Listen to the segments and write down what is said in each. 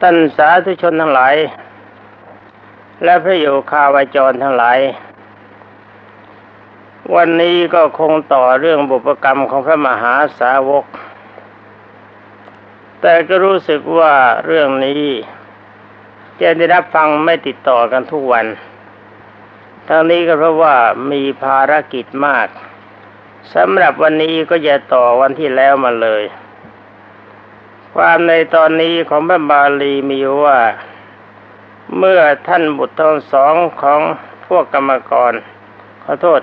ท่านสาธุชนทั้งหลาย และพระโยคาวาจรทั้งหลาย วันนี้ก็คงต่อเรื่องบุพกรรมของพระมหาสาวก แต่ก็รู้สึกว่าเรื่องนี้จะได้รับฟังไม่ติดต่อกันทุกวัน ทั้งนี้ก็เพราะว่ามีภารกิจมากสำหรับวันนี้ก็จะต่อวันที่แล้วมาเลย ความในตอนนี้ของพระบาลีมีว่า เมื่อท่านบุตรทั้งสองของพวกกรรมกร ขอโทษ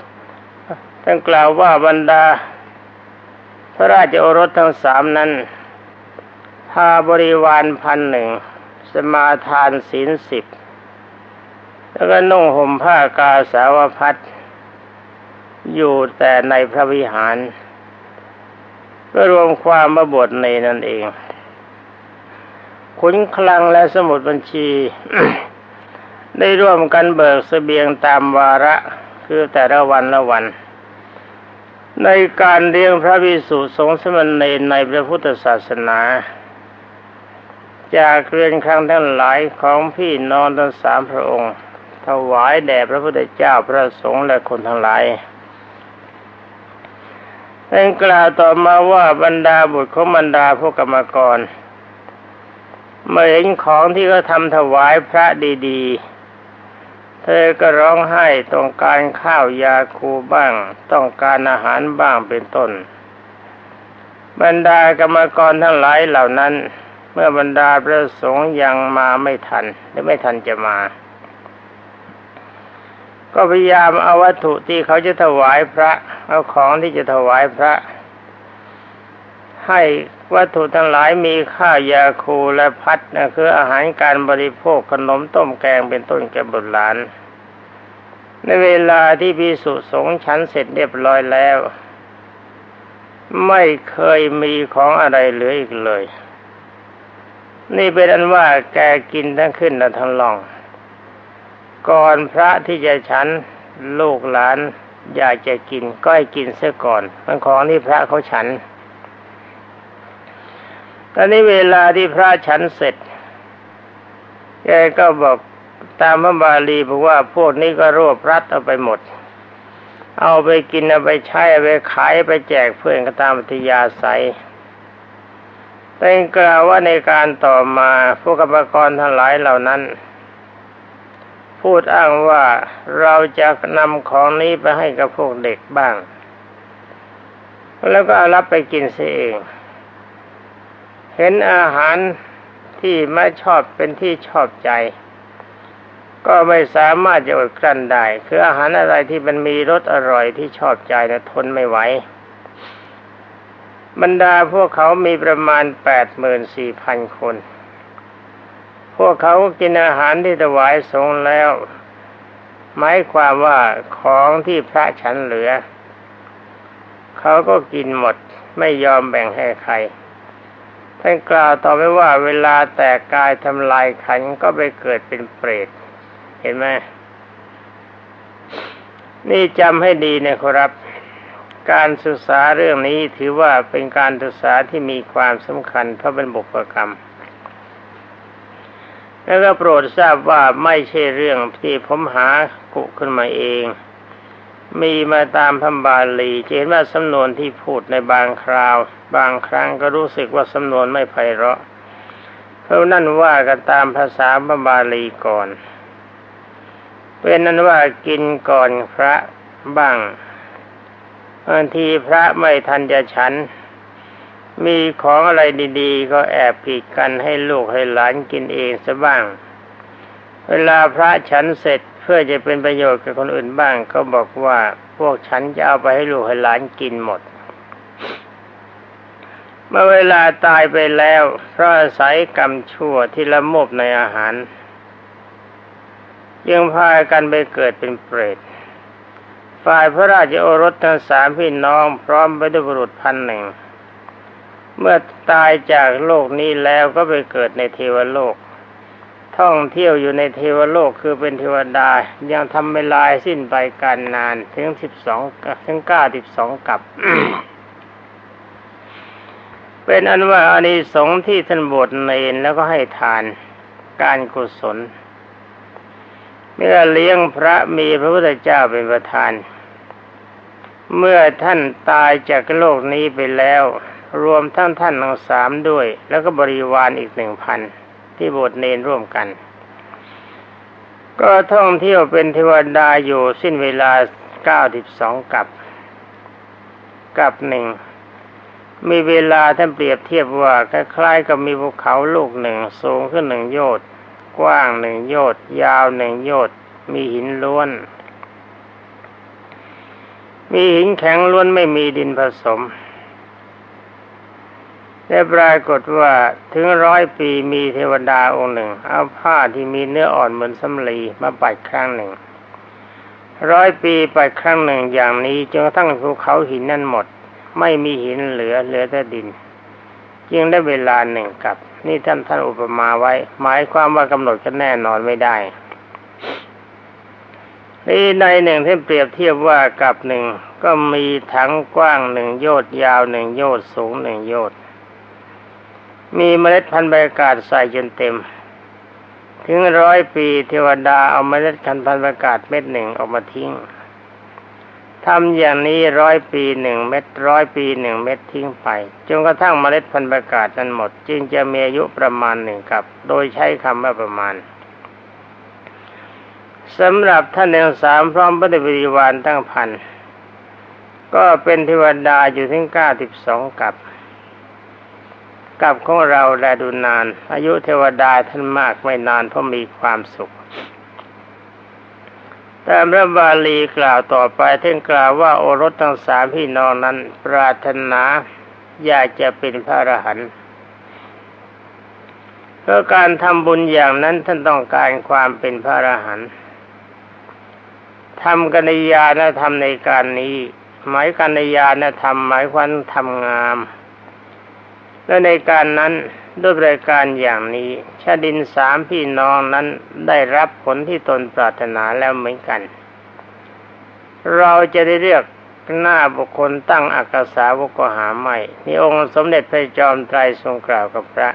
ท่านกล่าวว่าบรรดา พระราชโอรสทั้งสามนั้นพาบริวารพันหนึ่ง สมาทานศีลสิบ แล้วก็นุ่งห่มผ้ากาสาวพัดอยู่แต่ในพระวิหารก็รวมความมาบวชในนั่นเอง ขุนคลังและสมุดบัญชี ได้ร่วมกันเบิกสเสบียงตามวาระคือแต่ละวันละวัน ในการเลี้ยงพระวิสุสงฆ์สมณเณรในพระพุทธศาสนา จากเรียนครั้งทั้งหลายของพี่น้องทั้งสามพระองค์ ถวายแด่พระพุทธเจ้าพระสงฆ์และคนทั้งหลายท่านกล่าวต่อมาว่าบรรดาบุตรของบรรดาพวกกรรมกร เมื่อเห็นของที่เขาทำถวายพระดีๆ เธอก็ร้องไห้ต้องการข้าวยาคูบ้าง ต้องการอาหารบ้างเป็นต้น บรรดากรรมกรทั้งหลายเหล่านั้น เมื่อบรรดาพระสงฆ์ยังมาไม่ทันและไม่ทันจะมา ก็พยายามเอาวัตถุที่เขาจะถวายพระ เอาของที่จะถวายพระ ให้ วัตถุทั้งหลายมีข้าวยาคูและพัดนะคืออาหารการบริโภคขนมต้มแกงเป็นต้นแก่บุตรหลาน ในเวลาที่พิสุสงฆ์ฉันเสร็จเรียบร้อยแล้ว ไม่เคยมีของอะไรเหลืออีกเลย นี่เป็นอันว่าแกกินทั้งขึ้นและทั้งลอง ก่อนพระที่จะฉันลูกหลาน อยากจะกินก็ให้กินเสียก่อนมันของที่พระเขาฉัน ตอนนี้เวลาที่พระฉันเสร็จ แกก็บอกตามพระบาลีบอกว่าพวกนี้ก็รวบรัดเอาไปหมด เอาไปกินเอาไปใช้เอาไปขายไปแจกเพื่อนก็ตามปฏิยาศัยแต่กล่าวว่าในการต่อมาพวกกรรมกรทั้งหลายเหล่านั้น พูดอ้างว่าเราจะนำของนี้ไปให้กับพวกเด็กบ้าง แล้วก็รับไปกินเสียเอง เห็นอาหารที่ไม่ชอบเป็นที่ชอบใจ ก็ไม่สามารถจะอดกลั้นได้ คืออาหารอะไรที่มันมีรสอร่อยที่ชอบใจนะทนไม่ไหวบรรดาพวกเขามีประมาณแปดหมื่นสี่พันคน พวกเขากินอาหารที่ถวายสงแล้ว หมายความว่าของที่พระฉันเหลือ เขาก็กินหมดไม่ยอมแบ่งให้ใคร ท่านกล่าวต่อไปว่าเวลาแตกกายทำลายขันก็ไปเกิดเป็นเปรต เห็นไหมนี่จำให้ดีนะครับ การศึกษาเรื่องนี้ถือว่าเป็นการศึกษาที่มีความสำคัญเพราะเป็นบุพกรรม แล้วก็โปรดทราบว่าไม่ใช่เรื่องที่ผมหากุขึ้นมาเอง มีมาตามพระบาลีเห็นว่าสำนวนที่พูดในบางคราว บางครั้งก็รู้สึกว่าสำนวนไม่ไพเราะ เพราะนั่นว่ากันตามภาษาพระบาลีก่อน เป็นนั้นว่ากินก่อนพระบ้างบางทีพระไม่ทันจะฉัน มีของอะไรดีๆ ก็แอบผิดกันให้ลูกให้หลานกินเองซะบ้าง เวลาพระฉันเสร็จ พื่อจะเป็นประโยชน์กับคนอื่นบ้าง ก็บอกว่าพวกฉันจะเอาไปให้ลูกให้หลานกินหมด เมื่อเวลาตายไปแล้วเพราะอาศัยกรรมชั่วที่ละโมบในอาหารยังพากันไปเกิดเป็นเปรตฝ่ายพระราชโอรสทั้งสามพี่น้องพร้อมไปด้วยบุรุษพันหนึ่ง เมื่อตายจากโลกนี้แล้วก็ไปเกิดในเทวโลก ท่องเที่ยวอยู่ในเทวโลกคือเป็นเทวดา ยังทำเวลาสิ้นไปการนานถึงสิบสองถึงเก้าสิบสองกับเป็นอันว่าอานิสงส์ที่ท่านบวชเนนแล้วก็ให้ทานการกุศล เมื่อเลี้ยงพระมีพระพุทธเจ้าเป็นประธาน เมื่อท่านตายจากโลกนี้ไปแล้ว รวมทั้งท่านทั้งสามด้วย แล้วก็บริวารอีกหนึ่งพัน ที่บวชเนนร่วมกัน ก็ท่องเที่ยวเป็นเทวดาอยู่สิ้นเวลาเก้าสิบสองกับกับหนึ่งมีเวลาท่านเปรียบเทียบว่าคล้ายๆกับมีภูเขาลูกหนึ่งสูงขึ้นหนึ่งโยชน์กว้างหนึ่งโยชน์ยาวหนึ่งโยชน์มีหินล้วน มีหินแข็งล้วนไม่มีดินผสม ได้ปรากฏว่าถึงร้อยปีมีเทวดาองค์หนึ่ง เอาผ้าที่มีเนื้ออ่อนเหมือนสำลีมาปัดครั้งหนึ่ง ร้อยปีปัดครั้งหนึ่งอย่างนี้จนกระทั่งภูเขาหินนั่นหมด ไม่มีหินเหลือเหลือแต่ดิน จึงได้เวลาหนึ่งกับ นี่ท่านท่านอุปมาไว้ หมายความว่ากำหนดกันแน่นอนไม่ได้นี่ในหนึ่งที่เปรียบเทียบว่ากับหนึ่งก็มีถังกว้างหนึ่งโยชน์ยาวหนึ่งโยชน์สูงหนึ่งโยชน์ มีเมล็ดพันธุ์ใบกาศใส่จนเต็ม ถึงร้อยปีเทวดาเอาเมล็ดพันธุ์ใบกาศเม็ดหนึ่งออกมาทิ้งทำอย่างนี้ร้อยปีหนึ่งเม็ดร้อยปีหนึ่งเม็ดทิ้งไปจนกระทั่งเมล็ดพันธุ์ประกาศนั้นหมด จึงจะมีอายุประมาณหนึ่งกับ โดยใช้คำว่าประมาณสำหรับท่านทั้งสามพร้อมพระบริวารตั้งพันก็เป็นเทวดาอยู่ถึงเก้าสิบสองกับ กับของเราแลดูนาน อายุเทวดาท่านมากไม่นานเพราะมีความสุขแต่พระบาลีกล่าวต่อไปท่านกล่าวว่าโอรสทั้งสามพี่น้องนั้น ปรารถนาอยากจะเป็นพระอรหันต์เพราะการทำบุญอย่างนั้นท่านต้องการความเป็นพระอรหันต์ทำกัญญาณธรรมในการนี้ หมายกัญญาณธรรมหมายความทำงาม และในการนั้นด้วยรายการอย่างนี้ชาดินสามพี่น้องนั้นได้รับผลที่ตนปรารถนาแล้วเหมือนกัน เราจะได้เรียกหน้าบุคคลตั้งอักษาวกหาใหม่นี่องค์สมเด็จพระจอมไตรทรงกล่าวกับพระ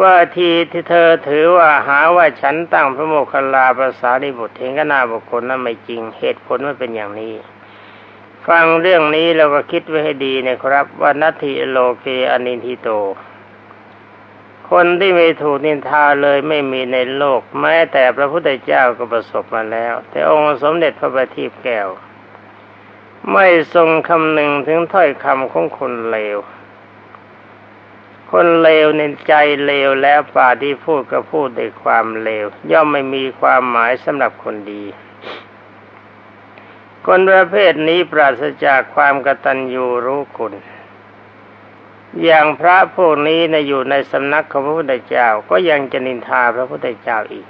ว่าทีที่เธอถือว่าหาว่าฉันตั้งพระโมคคัลลาภาษาดิบุตรเห็นก็น่าบุคคลนั้นไม่จริงเหตุผลมันเป็นอย่างนี้ ฟังเรื่องนี้เราก็คิดไว้ให้ดีนะครับ ว่านัตถิโลเกอนินทิโต คนที่ไม่ถูกนินทาเลยไม่มีในโลก แม้แต่พระพุทธเจ้าก็ประสบมาแล้ว แต่องค์สมเด็จพระบัณฑิตแก้ว ไม่ทรงคำหนึ่งถึงถ้อยคำของคนเลว คนเลวในใจเลวแล้วป่าที่พูดก็พูดด้วยความเลว ย่อมไม่มีความหมายสำหรับคนดี คนประเภทนี้ปราศจากความกตัญญูรู้คุณ อย่างพระพวกนี้นะอยู่ในสำนักของพระพุทธเจ้าก็ยังจะนินทาพระพุทธเจ้าอีก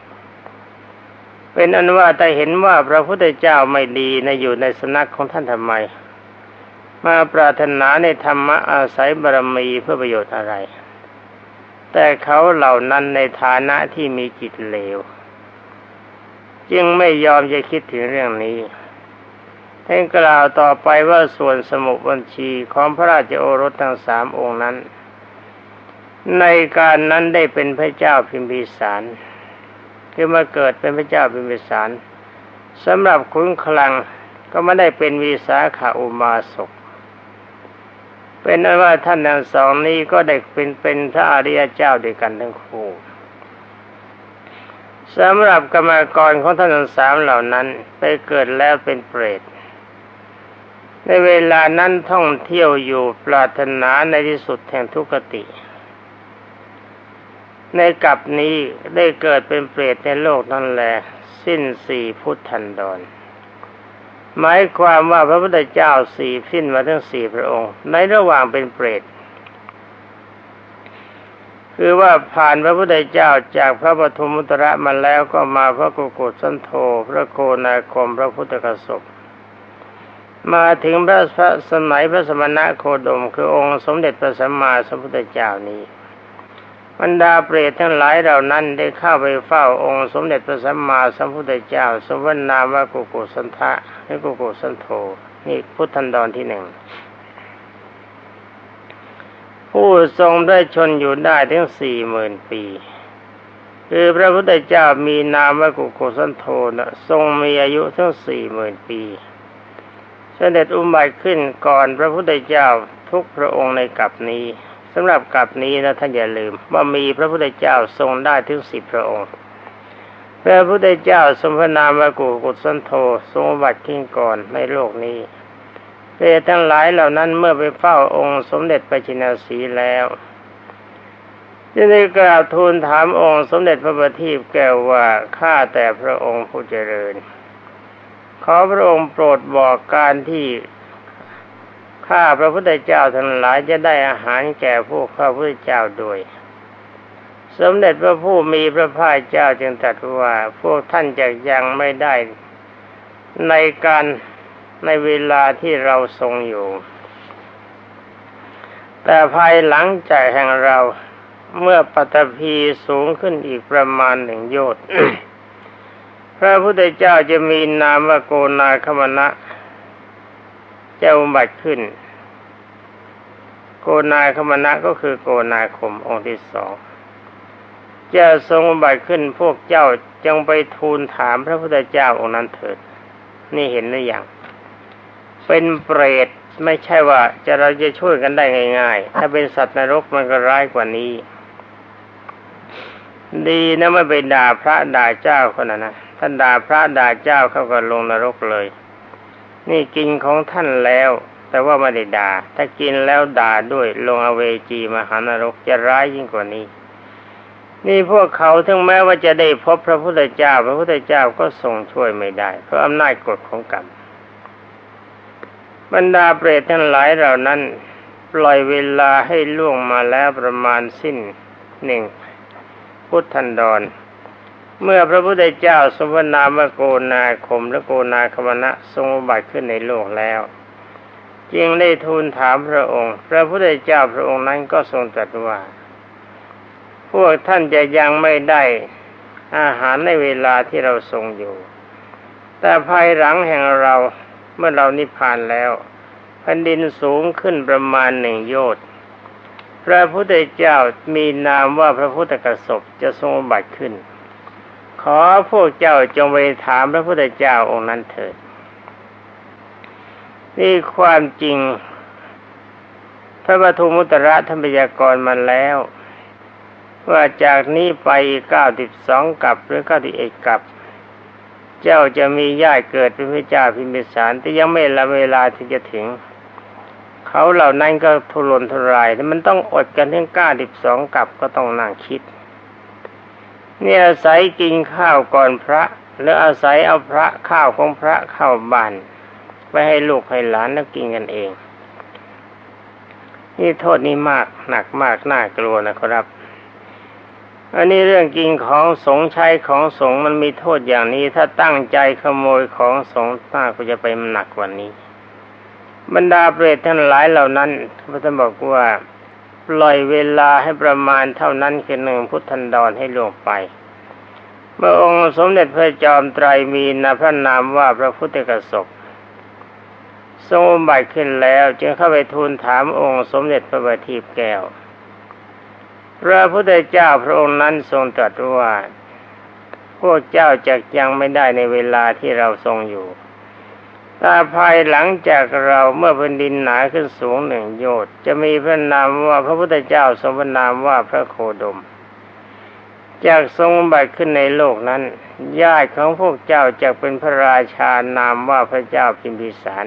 เป็นอันว่าแต่เห็นว่าพระพุทธเจ้าไม่ดีนะอยู่ในสำนักของท่านทำไม มาปรารถนาในธรรมะอาศัยบารมีเพื่อประโยชน์อะไร แต่เขาเหล่านั้นในฐานะที่มีจิตเลว จึงไม่ยอมจะคิดถึงเรื่องนี้ ท่านกล่าวต่อไปว่าส่วนสมุบัญชีของพระราชโอรสทั้งสามองค์นั้น ในการนั้นได้เป็นพระเจ้าพิมพิสาร คือมาเกิดเป็นพระเจ้าพิมพิสารสำหรับคุณคลังก็ไม่ได้เป็นวีสาขาอุมาศกเป็นนั้นว่าท่านทั้งสองนี้ก็ได้เป็นเป็นพระอริยเจ้าด้วยกันทั้งคู่สำหรับกรรมกรของท่านทั้งสามเหล่านั้นไปเกิดแล้วเป็นเปรต ในเวลานั้นท่องเที่ยวอยู่ปรารถนาในที่สุดแห่งทุกติ ในกับนี้ได้เกิดเป็นเปรตในโลกนั่นแหละสิ้นสี่พุทธันดร หมายความว่าพระพุทธเจ้าสี่สิ้นมาทั้งสี่พระองค์ ในระหว่างเป็นเปรตคือว่าผ่านพระพุทธเจ้าจากพระปฐมุตระมาแล้วก็มาพระกุกุสันโธพระโคนาคมพระพุทธกสบ มาถึงพระสมัยพระสมณะโคดม คือองค์สมเด็จพระสัมมาสัมพุทธเจ้านี้บรรดาเปรตทั้งหลายเหล่านั้นได้เข้าไปเฝ้าองค์สมเด็จพระสัมมาสัมพุทธเจ้า สมวนามว่ากุกุสันทะหรือกุกุสันโธนี่พุทธันดรที่หนึ่งผู้ทรงได้ชนอยู่ได้ถึงสี่หมื่นปี คือพระพุทธเจ้ามีนามว่ากุโกสันโธนะทรงมีอายุถึงสี่หมื่นปี เสด็จอุบัติขึ้นก่อนพระพุทธเจ้าทุกพระองค์ในกัปนี้สำหรับกัปนี้นะท่านอย่าลืมว่ามีพระพุทธเจ้าทรงได้ถึงสิบพระองค์พระพุทธเจ้าทรงพระนามว่ากุกุสันโธทรงบัติขึ้นก่อนในโลกนี้เปรตทั้งหลายเหล่านั้นเมื่อไปเฝ้าองค์สมเด็จพระจินสีแล้วจึงได้กราบทูลถามองค์สมเด็จพระบัณฑิตแก้วว่าข้าแต่พระองค์ผู้เจริญ ขอพระองค์โปรดบอกการที่ข้าพระพุทธเจ้าทั้งหลายจะได้อาหารแก่พวกข้าพุทธเจ้าโดยสมเด็จพระผู้มีพระภาคเจ้าจึงตรัสว่าพวกท่านจะยังไม่ได้ในการในเวลาที่เราทรงอยู่ แต่ภายหลังจากแห่งเราเมื่อปัตภีสูงขึ้นอีกประมาณหนึ่งโยชน์ พระพุทธเจ้าจะมีนามว่าโกนาคมณะจะอุบัติขึ้น โกนาคมณะก็คือโกนาคมองค์ที่สองจะทรงบัติขึ้นพวกเจ้าจงไปทูลถามพระพุทธเจ้าองค์นั้นเถิด นี่เห็นหรือยังเป็นเปรตไม่ใช่ว่าจะเราจะช่วยกันได้ง่าย ๆ ถ้าเป็นสัตว์นรกมันก็ร้ายกว่านี้ ดีนะไม่ไปด่าพระด่าเจ้าคนนั้นนะ ท่านด่าพระด่าเจ้าเขาก็ลงนรกเลย นี่กินของท่านแล้ว แต่ว่าไม่ได้ด่า ถ้ากินแล้วด่าด้วยลงอเวจีมหานรกจะร้ายยิ่งกว่านี้ นี่พวกเขาถึงแม้ว่าจะได้พบพระพุทธเจ้า พระพุทธเจ้าก็ทรงช่วยไม่ได้ เพราะอำนาจกฎของกรรมบรรดาเปรตทั้งหลายเหล่านั้น ปล่อยเวลาให้ล่วงมาแล้วประมาณสิ้นหนึ่งพุทธันดร เมื่อพระพุทธเจ้าสมนามโกนาคมและโกนาคมณะทรงบัติขึ้นในโลกแล้ว จึงได้ทูลถามพระองค์ พระพุทธเจ้าพระองค์นั้นก็ทรงตรัสว่า พวกท่านจะยังไม่ได้อาหารในเวลาที่เราทรงอยู่ แต่ภายหลังแห่งเราเมื่อเรานิพพานแล้วแผ่นดินสูงขึ้นประมาณหนึ่งโยชน์พระพุทธเจ้ามีนามว่าพระพุทธกสบจะทรงบัติขึ้น อพวกเจ้าจงไปถามพระพุทธเจ้าองค์นั้นเถิด นี่ความจริง พระปทุมุตระธรรมยากรมาแล้ว ว่าจากนี้ไปเก้าสิบสองกับหรือเก้าสิบเอ็ดกับ เจ้าจะมีญาติเกิดเป็นพระเจ้าพิมพิสารแต่ยังไม่ละเวลาที่จะถึง เขาเหล่านั้นก็ทุรนทุรายแต่มันต้องอดกันถึงก้าสิบสองกับก็ต้องนั่งคิด เนี่ยอาศัยกินข้าวก่อนพระแล้วอาศัยเอาพระข้าวของพระเข้าบ้านไปให้ลูกให้หลานแล้วกินกันเอง นี่โทษนี้มากหนักมากน่ากลัวนะครับ อันนี้เรื่องกินของสงใช้ของสงมันมีโทษอย่างนี้ ถ้าตั้งใจขโมยของสงน่าก็จะไปหนักกว่านี้ บรรดาเปรตทั้งหลายเหล่านั้นพระท่านบอกว่า ปล่อยเวลาให้ประมาณเท่านั้นคือหนึ่งพุทธันดรให้ลงไป เมื่อองค์สมเด็จพระจอมไตรมีนาพระนามว่าพระพุทธกสบทรงบัติขึ้นแล้ว จึงเข้าไปทูลถามองค์สมเด็จพระบัณฑิตแก้ว พระพุทธเจ้าพระองค์นั้นทรงตรัสว่า พวกเจ้าจะยังไม่ได้ในเวลาที่เราทรงอยู่ ถ้าภายหลังจากเราเมื่อแผ่นดินหนาขึ้นสูงหนึ่งโยชน์จะมีพระนามว่าพระพุทธเจ้าทรงพระนามว่าพระโคดม จากทรงบัติขึ้นในโลกนั้น ญาติของพวกเจ้าจะเป็นพระราชานามว่าพระเจ้าพิมพิสาร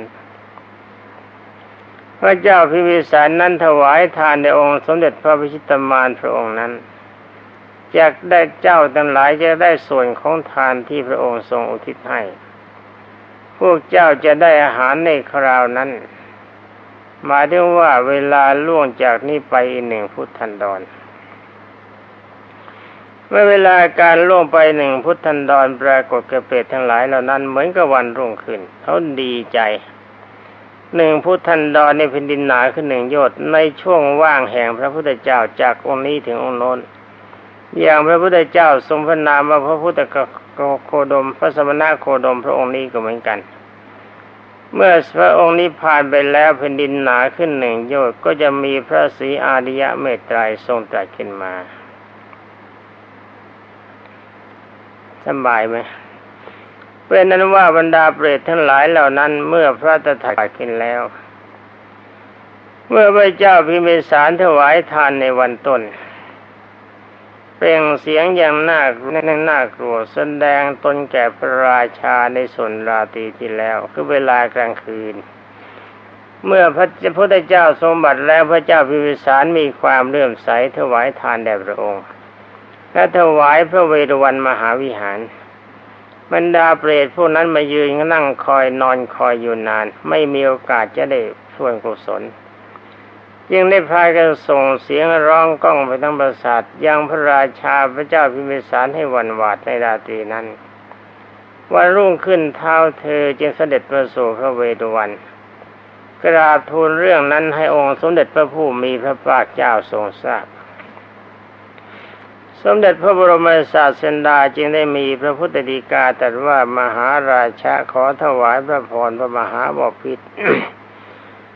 พระเจ้าพิมพิสารนั้นถวายทานในองค์สมเด็จพระพิชิตมารพระองค์นั้นจะได้เจ้าทั้งหลายจะได้ส่วนของทานที่พระองค์ทรงอุทิศให้ พวกเจ้าจะได้อาหารในคราวนั้น หมายถึงว่าเวลาล่วงจากนี้ไปหนึ่งพุทธันดร เมื่อเวลาการล่วงไปหนึ่งพุทธันดรปรากฏกระเปรตทั้งหลายเหล่านั้นเหมือนกับวันรุ่งขึ้นเขาดีใจหนึ่งพุทธันดรในแผ่นดินหนาขึ้นหนึ่งโยชน์ในช่วงว่างแห่งพระพุทธเจ้าจากองค์นี้ถึงองค์โน้นอย่างพระพุทธเจ้าทรงพระนามว่าพระพุทธ โคดม พระสมณะโคดมพระองค์นี้ก็เหมือนกัน เมื่อพระองค์นิพพานไปแล้วแผ่นดินหนาขึ้นหนึ่งโยชน์ก็จะมีพระศรีอาริยะเมตไตรทรงตรัสขึ้นมาสบายไหมเป็นนั้นว่าบรรดาเปรตทั้งหลายเหล่านั้น เมื่อพระตถาคตขึ้นแล้ว เมื่อพระเจ้าพิมพิสารถวายทานในวันต้น เปล่งเสียงอย่างน่าน่ากลัวแสดงตนแก่พระราชาในส่วนราตรีที่แล้ว คือเวลากลางคืน เมื่อพระพุทธเจ้าทรงบัตรแล้วพระเจ้าพิพิสารมีความเลื่อมใสถวายทานแด่พระองค์ และถวายพระเวรวันมหาวิหาร บรรดาเปรตพวกนั้นมายืนนั่งคอยนอนคอยอยู่นาน ไม่มีโอกาสจะได้ส่วนกุศล ยังได้พากันส่งเสียงร้องก้องไปทั้งปราสาทยังพระราชาพระเจ้าพิมพิสารให้วันวาดในราตรีนั้น วันรุ่งขึ้นเท้าเธอจึงเสด็จประสู่พระเวฬุวัน กราบทูลเรื่องนั้นให้องค์สมเด็จพระผู้มีพระภาคเจ้าทรงทราบ สมเด็จพระบรมศาสดาจึงได้มีพระพุทธดีกาตรัสว่ามหาราชาขอถวายพระพรพระมหาบพิตร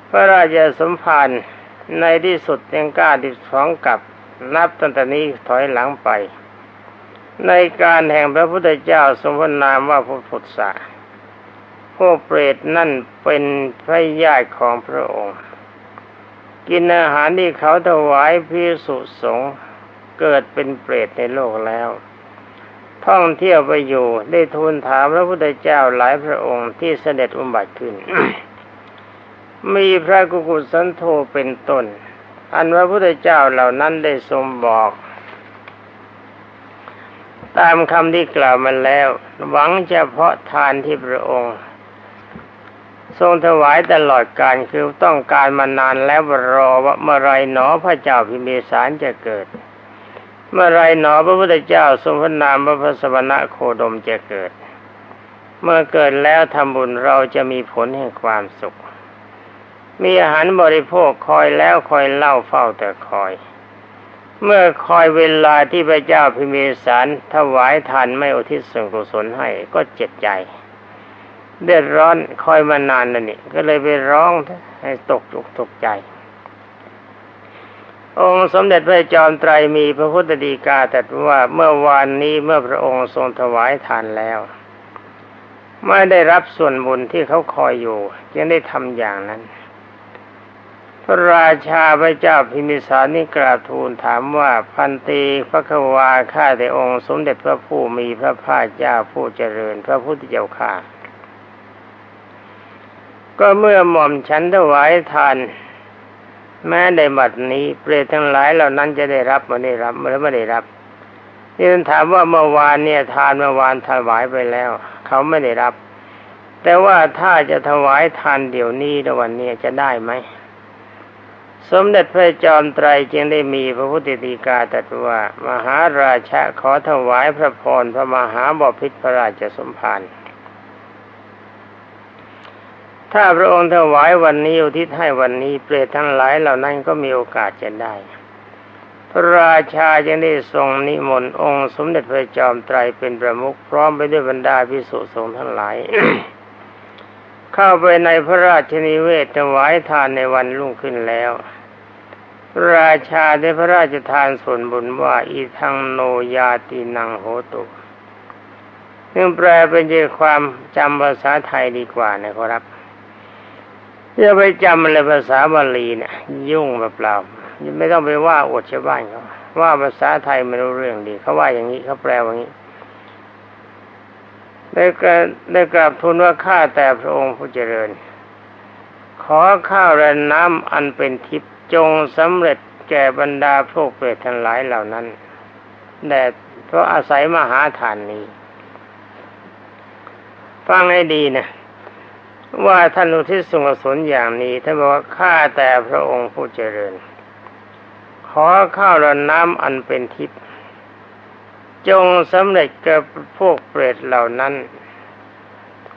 พระราชสมภาร ในที่สุดยังกล้าดิสองกับนับตั้งแต่นี้ถอยหลังไป ในการแห่งพระพุทธเจ้าทรงพนามว่าพระพุทธะพวกเปรตนั่นเป็นพระญาติของพระองค์ กินอาหารที่เขาถวายพิสุสงเกิดเป็นเปรตในโลกแล้ว ท่องเที่ยวไปอยู่ได้ทูลถามพระพุทธเจ้าหลายพระองค์ที่เสด็จอุบัติขึ้น มีพระกุกุสันโธเป็นต้น อันพระพุทธเจ้าเหล่านั้นได้ทรงบอก ตามคำที่กล่าวมาแล้ว หวังเฉพาะทานที่พระองค์ ทรงถวายตลอดการคือต้องการมานานแล้วรอว่าเมื่อไรหนอพระเจ้าพิมพิสารจะเกิด เมื่อไรหนอพระพุทธเจ้าทรงพระนามพระพสวนะโคดมจะเกิด เมื่อเกิดแล้วทำบุญเราจะมีผลแห่งความสุข มีอาหารบริโภคคอยแล้วคอยเล่าเฝ้าแต่คอย เมื่อคอยเวลาที่พระเจ้าพิมีสารถวายทานไม่อุทิศส่วนกุศลให้ก็เจ็บใจ เดือดร้อนคอยมานานนั่นนี่ก็เลยไปร้องให้ตกตกตกใจ องค์สมเด็จพระจอมไตรมีพระพุทธดีกาตรัสว่าเมื่อวานนี้เมื่อพระองค์ทรงถวายทานแล้วไม่ได้รับส่วนบุญที่เขาคอยอยู่จึงได้ทำอย่างนั้น พระราชาพระเจ้าพิมิสารนี่กราบทูลถามว่าพันตีพระควาข้าแต่องค์สมเด็จพระผู้มีพระภาคเจ้าผู้เจริญ พระพุทธเจ้าข้าก็เมื่อหม่อมฉันถวายทานแม้ในบัดนี้เปรตทั้งหลายเหล่านั้นจะได้รับไม่ได้รับหรือไม่ได้รับนี่ท่านถามว่าเมื่อวานเนี่ยทานเมื่อวานถวายไปแล้ว เขาไม่ได้รับ แต่ว่าถ้าจะถวายทานเดี๋ยวนี้ในวันนี้จะได้ไหม สมเด็จพระจอมไตรจึงได้มีพระพุทธดีกาตรัสว่า มหาราชาขอถวายพระพรพระมหาบพิตรพระราชสมภารถ้าพระองค์ถวายวันนี้อุทิศให้วันนี้เปรตทั้งหลายเหล่านั้นก็มีโอกาสจะได้ พระราชาจึงได้ทรงนิมนต์องค์สมเด็จพระจอมไตรเป็นประมุขพร้อมไปด้วยบรรดาพิสุสงฆ์ทั้งหลายเข้าไปในพระราชนิเวศถวายทานในวันรุ่งขึ้นแล้ว ราชาได้พระราชทานส่วนบุญว่า อีทังโนยาตินังโหตุนึ่งแปลเป็นใจความจำภาษาไทยดีกว่านะครับจะไปจำอะไรภาษาบาลีเนี่ยยุ่งแบบเปล่าไม่ต้องไปว่าอดชาวบ้านเขาว่าภาษาไทยไม่รู้เรื่องดีเขาว่าอย่างนี้เขาแปลว่างี้ได้กราได้กราบทูลว่าข้าแต่พระองค์ผู้เจริญ ขอข้าวและน้ำอันเป็นทิพย์ จงสำเร็จแก่บรรดาพวกเปรตทั้งหลายเหล่านั้นแต่เพราะอาศัยมหาฐานนี้ ฟังให้ดีนะว่าท่านอุทิศส่วนกุศลอย่างนี้ท่านบอกว่าข้าแต่พระองค์ผู้เจริญ ขอข้าวและน้ำอันเป็นทิพย์จงสำเร็จกับพวกเปรตเหล่านั้น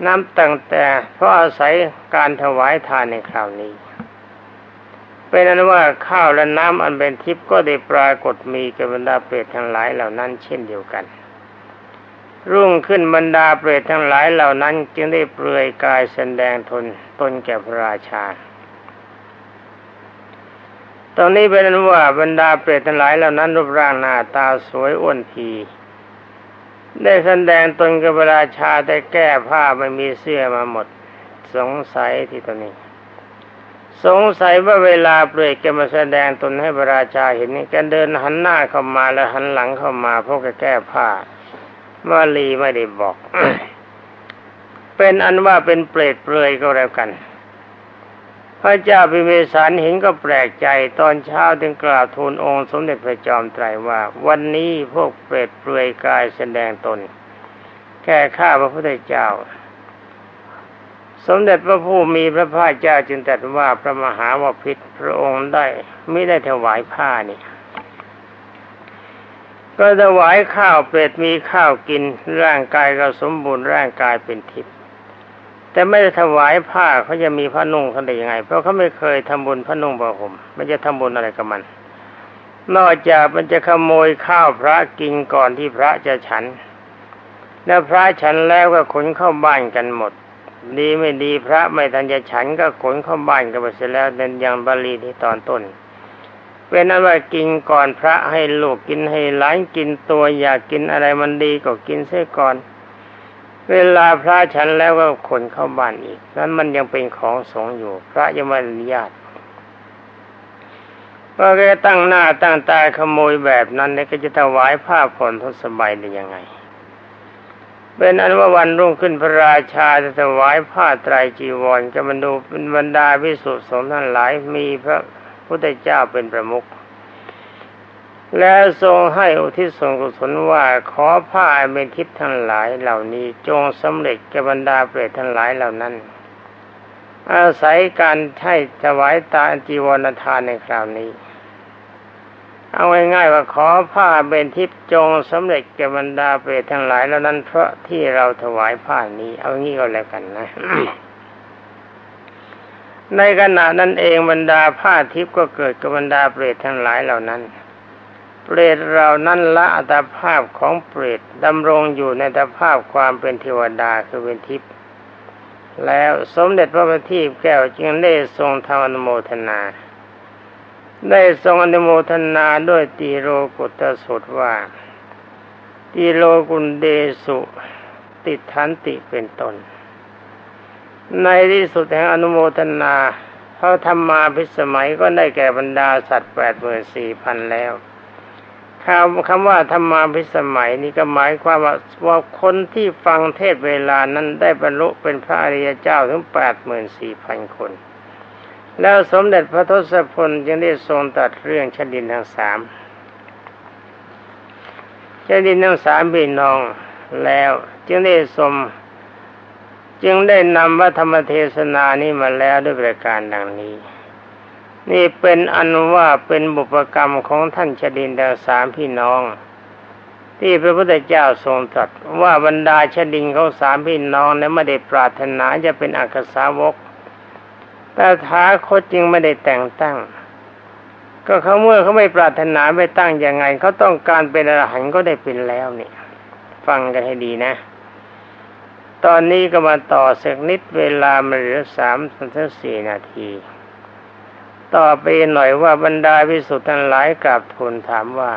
น้ำตั้งแต่เพราะอาศัยการถวายทานในคราวนี้ เป็นนั้นว่าข้าวและน้ำอันเป็นทิพย์ก็ได้ปรากฏมีกับบรรดาเปรตทั้งหลายเหล่านั้น เช่นเดียวกัน รุ่งขึ้นบรรดาเปรตทั้งหลายเหล่านั้น จึงได้เปลือยกายแสดงทนตนแก่พระราชา ตอนนี้เป็นนั้นว่าบรรดาเปรตทั้งหลายเหล่านั้นรูปร่างหน้าตาสวยอ้วนพีได้แสดงตนกับพระราชาแต่แก้ผ้าไม่มีเสื้อมาหมด สงสัยที่ตรงนี้ สงสัยว่าเวลาเปรตแกมาแสดงตนให้พระราชาเห็นนี่แกเดินหันหน้าเข้ามาแล้วหันหลังเข้ามาเพราะแกแก้ผ้ามาลีไม่ได้บอก เป็นอันว่าเป็นเปรตเปลือยก็แล้วกัน พระเจ้าพิมพิสารเห็นก็แปลกใจตอนเช้าจึงกราบทูลองค์สมเด็จพระจอมไตรว่า วันนี้พวกเปรตเปลือยกายแสดงตน แค่ข้าพระพุทธเจ้า สมเด็จพระผู้มีพระภาคเจ้าจึงตรัสว่าพระมหาวพิตรพระองค์ได้ไม่ได้ถวายผ้านี่ก็ถวายข้าวเปรตมีข้าวกินร่างกายก็สมบูรณ์ร่างกายเป็นทิพย์แต่ไม่ได้ถวายผ้าเขาจะมีผ้านุ่งเขาได้ยังไง เพราะเขาไม่เคยทำบุญผ้านุ่งผ้าห่มมันจะทำบุญอะไรกับมัน นอกจากมันจะขโมยข้าวพระกินก่อนที่พระจะฉัน แล้วพระฉันแล้วก็ขนเข้าบ้านกันหมด ดีไม่ดีพระไม่ทันจะฉันก็ขนเข้าบ้านกันไปเสร็จแล้วเดินยังบาลีที่ตอนต้นเป็นนั้นว่ากินก่อนพระให้ลูกกินให้หลานกินตัวอยากกินอะไรมันดีก็กินเสียก่อน เวลาพระฉันแล้วก็ขนเข้าบ้านอีก นั้นมันยังเป็นของสงอยู่ พระยังไม่อนุญาตว่าแกตั้งหน้าตั้งตาขโมยแบบนั้นเนี่ยก็จะถวายผ้าผ่อนทศบายได้ยังไง เป็นอันว่าวันรุ่งขึ้นพระราชาจะถวายผ้าไตรจีวรจะบรรดูเป็นบรรดาวิสุทธิสงฆ์ทั้งหลายมีพระพุทธเจ้าเป็นประมุขแล้วทรงให้อุทิศส่วนกุศลว่าขอผ้าเป็นทิพย์ทั้งหลายเหล่านี้จงสำเร็จแก่บรรดาเปรตทั้งหลายเหล่านั้น อาศัยการให้ถวายตาจีวรทานในคราวนี้ เอาง่ายๆว่าขอผ้าเป็นทิพย์จงสำเร็จแก่บรรดาเปรตทั้งหลายเหล่านั้นเพราะที่เราถวายผ้านี้ เอางี้ก็แล้วกันนะ ในขณะนั้นเองบรรดาผ้าทิพย์ก็เกิดกับบรรดาเปรตทั้งหลายเหล่านั้น เปรตเหล่านั้นละอัตภาพของเปรตดำรงอยู่ในอัตภาพความเป็นเทวดาคือเป็นทิพย์แล้วสมเด็จพระบัณฑิตแก้วจึงได้ทรงทำอนุโมทนา ได้ทรงอนุโมทนาด้วยตีโรกุตสุดว่าตีโรกุลเดสุติทันติเป็นตน ในที่สุดแห่งอนุโมทนาพระธรรมาพิสมัยก็ได้แก่บรรดาสัตว์แปดหมื่นสี่พันแล้วคำคำว่าธรรมาพิสมัยนี้ก็หมายความว่าว่าคนที่ฟังเทศเวลานั้นได้บรรลุเป็นพระอริยเจ้าถึงแปดหมื่นสี่พันคน แล้วสมเด็จพระทศพลยังได้ทรงตัดเรื่องชดินทั้งสามชดินทั้งสามพี่น้องแล้วจึงได้สมจึงได้นำวัธรรมเทศนานี้มาแล้วด้วยประการดังนี้ นี่เป็นอันว่าเป็นบุพกรรมของท่านชดินทั้งสามพี่น้อง ที่พระพุทธเจ้าทรงตรัสว่าบรรดาชดินเของสามพี่น้องนั้นไม่ได้ปรารถนาจะเป็นอักษาวก ต่ท้าคตจึงไม่ได้แต่งตั้ง ก็เขาเมื่อเขาไม่ปรารถนาไม่ตั้งยังไงเขาต้องการเป็นอรหันต์ก็ได้เป็นแล้วนี่ฟังกันให้ดีนะ ตอนนี้ก็มาต่อสักนิดเวลามันเหลือสามถึงสี่นาที ต่อไปหน่อยว่าบรรดาพิสุทธิ์ทั้งหลายกราบทูลถามว่า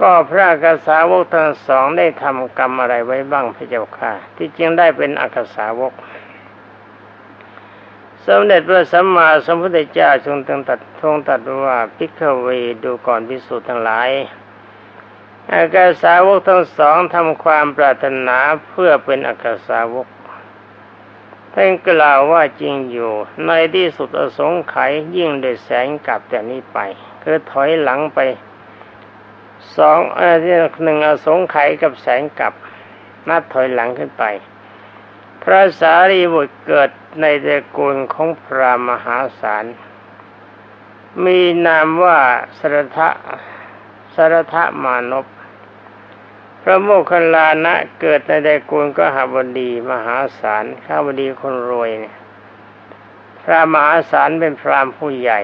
ก็พระกษาวกทั้งสองได้ทำกรรมอะไรไว้บ้างพระเจ้าค่ะ ที่จึงได้เป็นอักษาวก สมเด็จพระสัมมาสัมพุทธเจ้าทรงตรัสทรงตรัสว่าพิกเวดูก่อนพิสุทธิ์ทั้งหลายอากาสาวกทั้งสองทำความปรารถนาเพื่อเป็นอักษาวกท่านกล่าวว่าจริงอยู่ ในที่สุดอสงไขยยิ่งโดยแสงกลับแต่นี้ไป คือถอยหลังไปสองเออหนึ่งอสงไขยกับแสงกลับนับถอยหลังขึ้นไป พระสารีบุตรเกิดในตระกูลของพระมหาศาล มีนามว่าสรทะสรทะมานพพระโมคคัลลานะเกิดในตระกูลก็หบดีมหาศาลข้าบดีคนรวยเนี่ยพระมหาศาลเป็นพรามผู้ใหญ่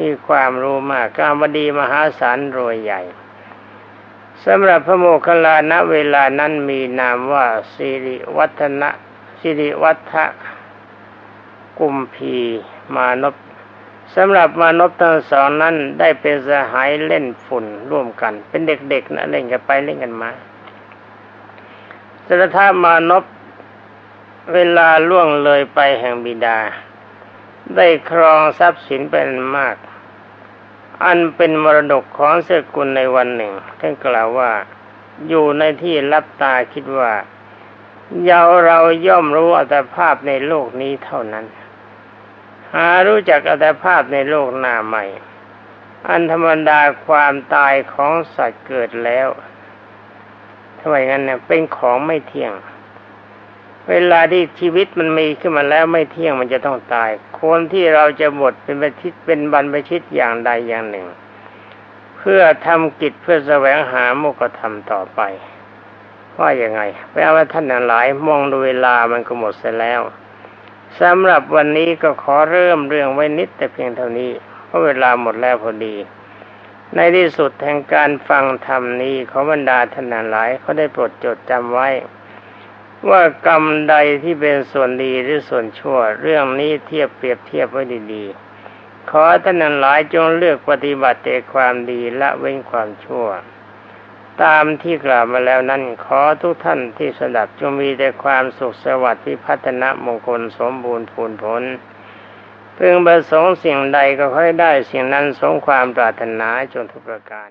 มีความรู้มากกามดีมหาศาลรวยใหญ่ สำหรับพระโมคคัลลาณเวลานั้นมีนามว่าสิริวัฒนะสิริวัฒกุมพีมานพสำหรับมานพทั้งสองนั้นได้เป็นสหายเล่นฝุ่นร่วมกัน เป็นเด็กๆนะเล่นกันไปเล่นกันมาสรทามานพเวลาล่วงเลยไปแห่งบิดา ได้ครองทรัพย์สินเป็นมาก อันเป็นมรดกของเสกุลในวันหนึ่งท่านกล่าวว่า อยู่ในที่รับตาคิดว่าเยาเราย่อมรู้อัตภาพในโลกนี้เท่านั้น หารู้จักอัตภาพในโลกหน้าใหม่ อันธรรมดาความตายของสัตว์เกิดแล้วทำไมงั้นเนี่ยเป็นของไม่เที่ยง เวลาที่ชีวิตมันมีขึ้นมาแล้วไม่เที่ยงมันจะต้องตาย คนที่เราจะหมดเป็นประชิตเป็นบรรพชิตอย่างใดอย่างหนึ่ง เพื่อทำกิจเพื่อแสวงหาโมกธรรมต่อไป ว่าอย่างไงแปลว่าท่านหลายมองดูเวลามันก็หมดเสียแล้วสำหรับวันนี้ก็ขอเริ่มเรื่องไว้นิดแต่เพียงเท่านี้เพราะเวลาหมดแล้วพอดี ในที่สุดแห่งการฟังธรรมนี้ขอบรรดาท่านหลายเขาได้โปรดจดจำไว้ ว่ากรรมใดที่เป็นส่วนดีหรือส่วนชั่ว เรื่องนี้เทียบเปรียบเทียบไว้ดีๆ ขอท่านหลายจงเลือกปฏิบัติแต่ความดีละเว้นความชั่ว ตามที่กล่าวมาแล้วนั้นขอทุกท่านที่สดับจงมีแต่ความสุขสวัสดิ์พิพัฒนมงคลสมบูรณ์ผลผลเพื่อประสงค์สิ่งใดก็ค่อยได้สิ่งนั้นสมความปรารถนาจนทุกประการ